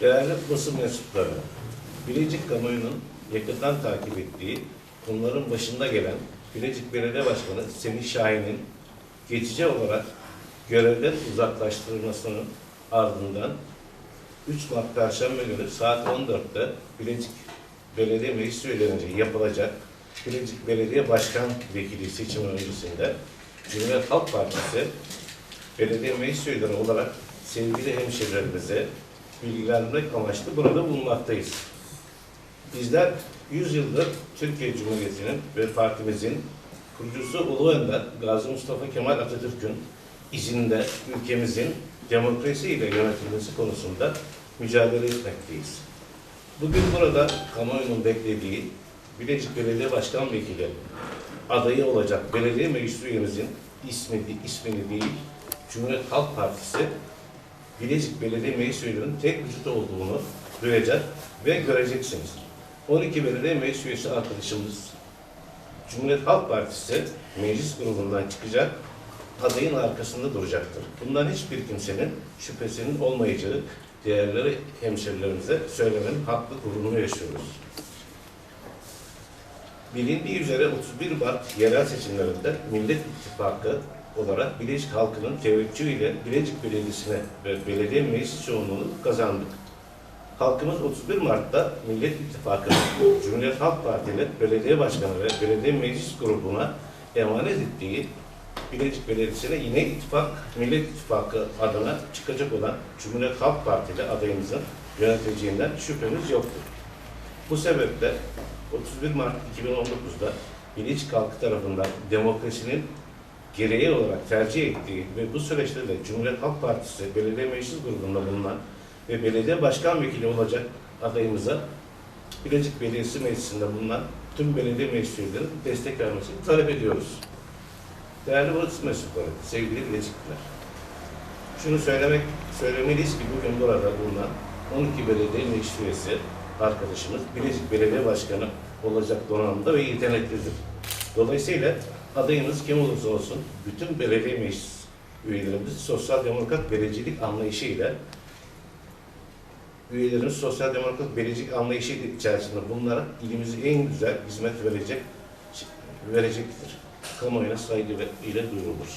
Değerli basın mensupları, Bilecik kamuoyunun yakından takip ettiği konuların başında gelen Bilecik Belediye Başkanı Semih Şahin'in geçici olarak görevden uzaklaştırılmasının ardından 3 Mart Perşembe günü saat 14'te Bilecik Belediye Meclis üyelerince yapılacak Bilecik Belediye Başkan Vekili seçimi öncesinde Cumhuriyet Halk Partisi belediye meclis üyeleri olarak sevgili hemşehrilerimize bilgilendirmek amaçlı burada bulunmaktayız. Bizler 100 yıldır Türkiye Cumhuriyeti'nin ve partimizin kurucusu Ulu Önder Gazi Mustafa Kemal Atatürk'ün izinde ülkemizin demokrasi ile yönetilmesi konusunda mücadele etmekteyiz. Bugün burada kamuoyunun beklediği Bilecik Belediye Başkan Vekili adayı olacak belediye meclis üyemizin ismi, ismini değil, Cumhuriyet Halk Partisi Bilecik Belediye Meclis üyelerinin tek vücut olduğunu duyacak ve göreceksiniz. 12 belediye meclis üyesi arkadaşımız Cumhuriyet Halk Partisi meclis grubundan çıkacak, adayın arkasında duracaktır. Bundan hiçbir kimsenin şüphesinin olmayacağı değerleri hemşerilerimize söylemenin haklı gururunu yaşıyoruz. Bilindiği üzere 31 Mart yerel seçimlerinde Millet İttifakı olarak Bilecik halkının teveccühüyle Bilecik Belediyesi'ne ve belediye meclis çoğunluğunu kazandık. Halkımız 31 Mart'ta Millet İttifakı'nın Cumhuriyet Halk Partili belediye başkanı ve belediye meclis grubuna emanet ettiği Bilecik Belediyesi'ne yine ittifak, Millet İttifakı adına çıkacak olan Cumhuriyet Halk Partili adayımızın yöneteceğinden şüphemiz yoktur. Bu sebeple 31 Mart 2019'da Bilecik halkı tarafından demokrasinin gereği olarak tercih ettiği ve bu süreçte de Cumhuriyet Halk Partisi belediye meclis grubunda bulunan ve belediye başkan vekili olacak adayımıza Bilecik Belediyesi Meclisi'nde bulunan tüm belediye meclis üyelerinin destek vermesini talep ediyoruz. Değerli basın mensupları, sevgili Bilecikliler. Şunu söylemek, söylemeliyiz ki bugün burada bulunan 12 belediye meclis üyesi arkadaşımız Bilecik Belediye Başkanı olacak donanımda ve yeteneklidir. Dolayısıyla adayınız kim olursa olsun bütün belediye meclis üyelerimiz sosyal demokrat belediyelik anlayışıyla üyelerimiz sosyal demokrat belediyelik anlayışı içerisinde bunlara ilimize en güzel hizmet verecek verecektir. Kamuoyuna saygı ile duyurulur.